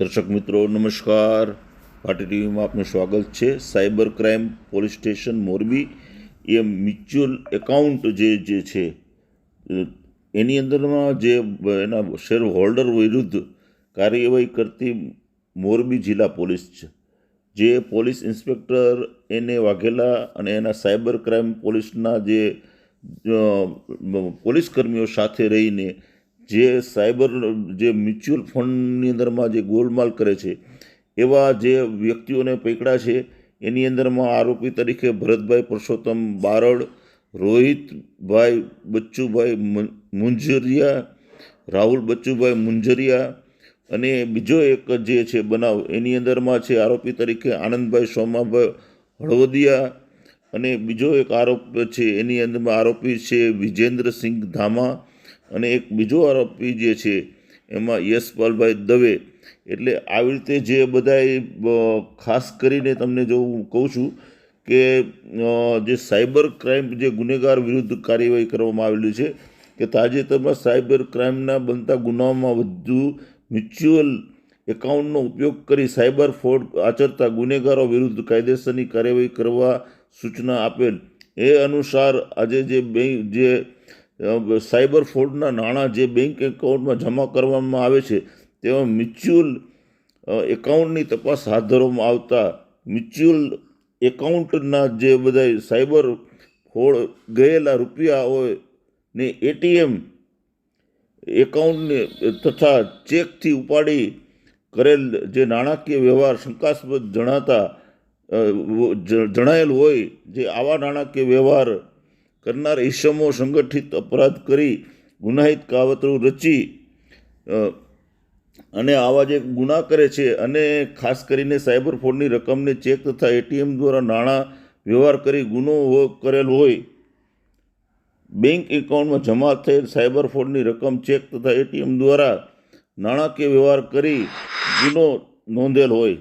દર્શક મિત્રો, નમસ્કાર. પાટી ટીવીમાં આપનું સ્વાગત છે. Cyber crime police station Morbi. એ મ્યુચ્યુઅલ એકાઉન્ટ જે જે છે, એની અંદરમાં જે એના શેર હોલ્ડર વિરુદ્ધ કાર્યવાહી કરતી મોરબી જિલ્લા પોલીસ છે. જે પોલીસ ઇન્સ્પેક્ટર એને વાઘેલા અને એના સાયબર ક્રાઇમ પોલીસના જે પોલીસ કર્મીઓ સાથે રહીને જે સાયબર, જે મ્યુચ્યુઅલ ફંડની અંદરમાં જે ગોલમાલ કરે છે, એવા જે વ્યક્તિઓને પકડા છે, એની અંદરમાં આરોપી તરીકે ભરતભાઈ પુરુષોત્તમ બારડ, રોહિતભાઈ બચ્ચુભાઈ મુંજરિયા, રાહુલ બચ્ચુભાઈ મુંજરિયા અને બીજો એક જે છે બનાવ, એની અંદરમાં છે આરોપી તરીકે આનંદભાઈ સોમાભાઈ હળવદિયા અને બીજો એક આરોપ છે, એની અંદરમાં આરોપી છે વિજેન્દ્રસિંહ ધામા અને એક બીજો આરોપી જે છે, એમાં યશપાલભાઈ દવે. એટલે આવી રીતે જે બધા ખાસ કરીને તમને જો હું કહું છું કે જે સાયબર ક્રાઇમ જે ગુનેગાર વિરુદ્ધ કાર્યવાહી કરવામાં આવેલી છે, કે તાજેતરમાં સાયબર ક્રાઇમના બનતા ગુનાઓમાં વધુ મ્યુચ્યુઅલ એકાઉન્ટનો ઉપયોગ કરી સાયબર ફ્રોડ આચરતા ગુનેગારો વિરુદ્ધ કાયદેસરની કાર્યવાહી કરવા સૂચના આપેલ. એ અનુસાર આજે જે બે જે સાયબર ફ્રોડના નાણાં જે બેંક એકાઉન્ટમાં જમા કરવામાં આવે છે, તેમાં મ્યુચ્યુઅલ એકાઉન્ટની તપાસ હાથ ધરવામાં આવતા મ્યુચ્યુઅલ એકાઉન્ટના જે બધા સાયબર ફોડ ગયેલા રૂપિયા હોય ને એટીએમ એકાઉન્ટને તથા ચેકથી ઉપાડી કરેલ જે નાણાકીય વ્યવહાર શંકાસ્પદ જણાતા જણાયેલ હોય, જે આવા નાણાકીય વ્યવહાર કરનાર ઈસમો સંગઠિત અપરાધ કરી ગુનાહિત કાવતરું રચી અને આવા જે ગુના કરે છે અને ખાસ કરીને સાયબર ફ્રોડની રકમને ચેક તથા એટીએમ દ્વારા નાણાં વ્યવહાર કરી ગુનો કરેલ હોય. બેંક એકાઉન્ટમાં જમા થયેલ સાયબર ફ્રોડની રકમ ચેક તથા એટીએમ દ્વારા નાણાકીય વ્યવહાર કરી ગુનો નોંધેલ હોય.